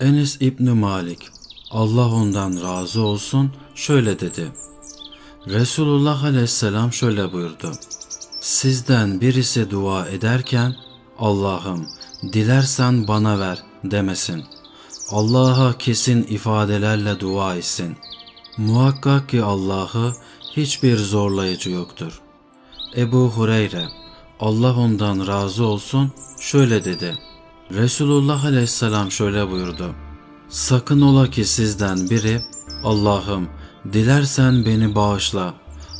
Enes İbni Malik, Allah ondan razı olsun, şöyle dedi. Resulullah aleyhisselam şöyle buyurdu. Sizden birisi dua ederken, Allah'ım dilersen bana ver demesin. Allah'a kesin ifadelerle dua etsin. Muhakkak ki Allah'ı hiçbir zorlayıcı yoktur. Ebu Hureyre, Allah ondan razı olsun, şöyle dedi. Resulullah aleyhisselam şöyle buyurdu. Sakın ola ki sizden biri, Allah'ım dilersen beni bağışla,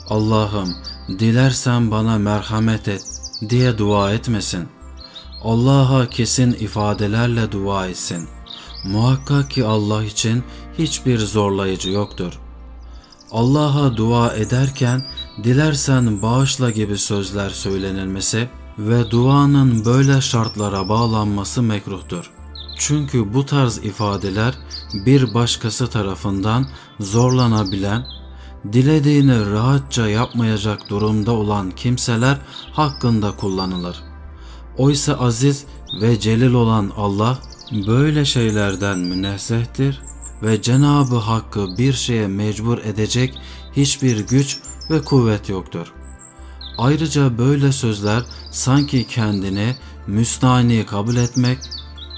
Allah'ım dilersen bana merhamet et diye dua etmesin. Allah'a kesin ifadelerle dua etsin. Muhakkak ki Allah için hiçbir zorlayıcı yoktur. Allah'a dua ederken dilersen bağışla gibi sözler söylenilmesi ve duanın böyle şartlara bağlanması mekruhtur. Çünkü bu tarz ifadeler bir başkası tarafından zorlanabilen, dilediğini rahatça yapmayacak durumda olan kimseler hakkında kullanılır. Oysa aziz ve celil olan Allah böyle şeylerden münezzehtir ve Cenabı Hakk'ı bir şeye mecbur edecek hiçbir güç ve kuvvet yoktur. Ayrıca böyle sözler sanki kendini müstahni kabul etmek,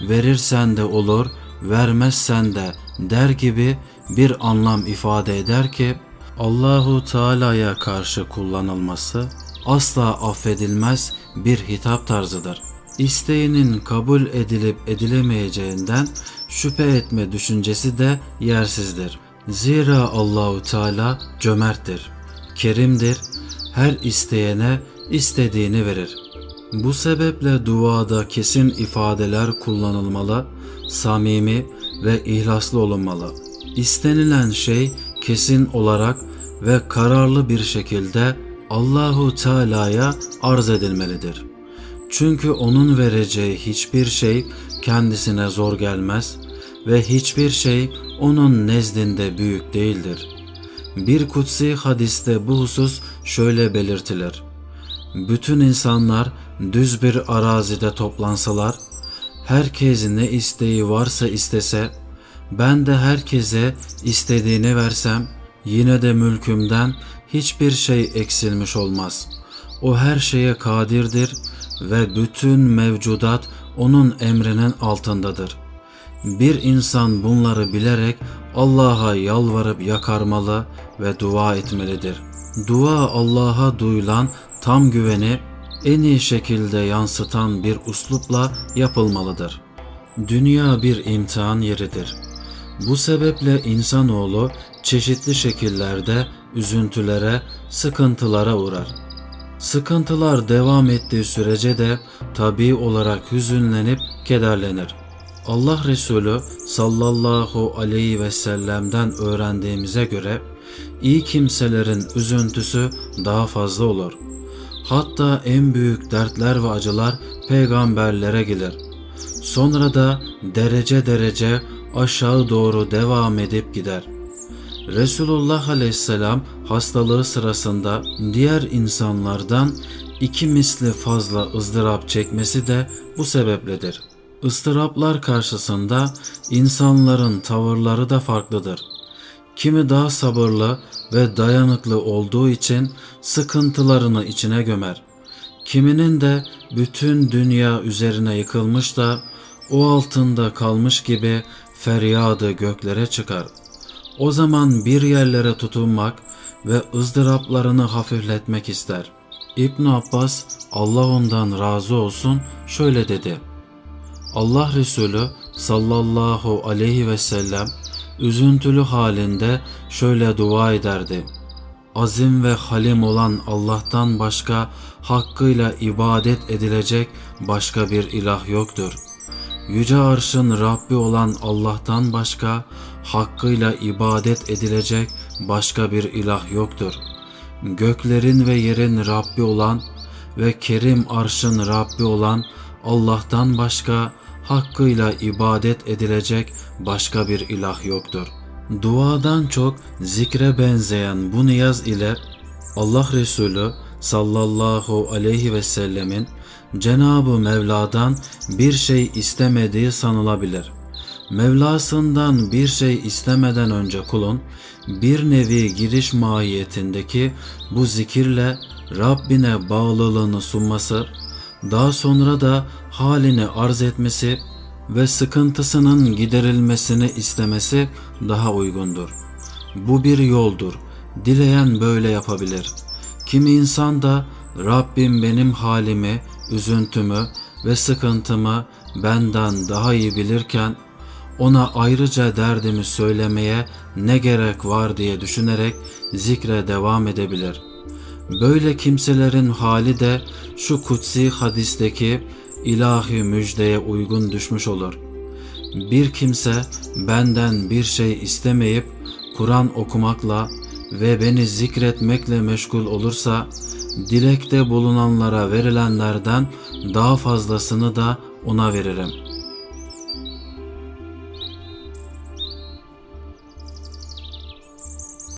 verirsen de olur, vermezsen de der gibi bir anlam ifade eder ki Allahu Teala'ya karşı kullanılması asla affedilmez bir hitap tarzıdır. İsteğinin kabul edilip edilemeyeceğinden şüphe etme düşüncesi de yersizdir. Zira Allahu Teala cömerttir, kerimdir, her isteyene istediğini verir. Bu sebeple duada kesin ifadeler kullanılmalı, samimi ve ihlaslı olunmalı. İstenilen şey kesin olarak ve kararlı bir şekilde Allahu Teala'ya arz edilmelidir. Çünkü onun vereceği hiçbir şey kendisine zor gelmez ve hiçbir şey onun nezdinde büyük değildir. Bir kutsi hadiste bu husus şöyle belirtilir. Bütün insanlar düz bir arazide toplansalar, herkes ne isteği varsa istese, ben de herkese istediğini versem, yine de mülkümden hiçbir şey eksilmiş olmaz. O her şeye kadirdir ve bütün mevcudat onun emrinin altındadır. Bir insan bunları bilerek Allah'a yalvarıp yakarmalı ve dua etmelidir. Dua Allah'a duyulan tam güveni en iyi şekilde yansıtan bir uslupla yapılmalıdır. Dünya bir imtihan yeridir. Bu sebeple insanoğlu çeşitli şekillerde üzüntülere, sıkıntılara uğrar. Sıkıntılar devam ettiği sürece de tabii olarak hüzünlenip kederlenir. Allah Resulü sallallahu aleyhi ve sellem'den öğrendiğimize göre iyi kimselerin üzüntüsü daha fazla olur. Hatta en büyük dertler ve acılar peygamberlere gelir. Sonra da derece derece aşağı doğru devam edip gider. Resulullah aleyhisselam hastalığı sırasında diğer insanlardan iki misli fazla ızdırap çekmesi de bu sebepledir. Istıraplar karşısında insanların tavırları da farklıdır. Kimi daha sabırlı ve dayanıklı olduğu için sıkıntılarını içine gömer. Kiminin de bütün dünya üzerine yıkılmış da o altında kalmış gibi feryadı göklere çıkar. O zaman bir yerlere tutunmak ve ızdıraplarını hafifletmek ister. İbn Abbas Allah ondan razı olsun şöyle dedi. Allah Resulü sallallahu aleyhi ve sellem üzüntülü halinde şöyle dua ederdi. Azim ve halim olan Allah'tan başka hakkıyla ibadet edilecek başka bir ilah yoktur. Yüce arşın Rabbi olan Allah'tan başka hakkıyla ibadet edilecek başka bir ilah yoktur. Göklerin ve yerin Rabbi olan ve kerim arşın Rabbi olan Allah'tan başka hakkıyla ibadet edilecek başka bir ilah yoktur. Duadan çok zikre benzeyen bu niyaz ile Allah Resulü sallallahu aleyhi ve sellemin Cenab-ı Mevla'dan bir şey istemediği sanılabilir. Mevlasından bir şey istemeden önce kulun bir nevi giriş mahiyetindeki bu zikirle Rabbine bağlılığını sunması, daha sonra da halini arz etmesi ve sıkıntısının giderilmesini istemesi daha uygundur. Bu bir yoldur. Dileyen böyle yapabilir. Kimi insan da Rabbim benim halimi, üzüntümü ve sıkıntımı benden daha iyi bilirken ona ayrıca derdimi söylemeye ne gerek var diye düşünerek zikre devam edebilir. Böyle kimselerin hali de şu kutsi hadisteki ilahi müjdeye uygun düşmüş olur. Bir kimse benden bir şey istemeyip Kur'an okumakla ve beni zikretmekle meşgul olursa dilekte bulunanlara verilenlerden daha fazlasını da ona veririm.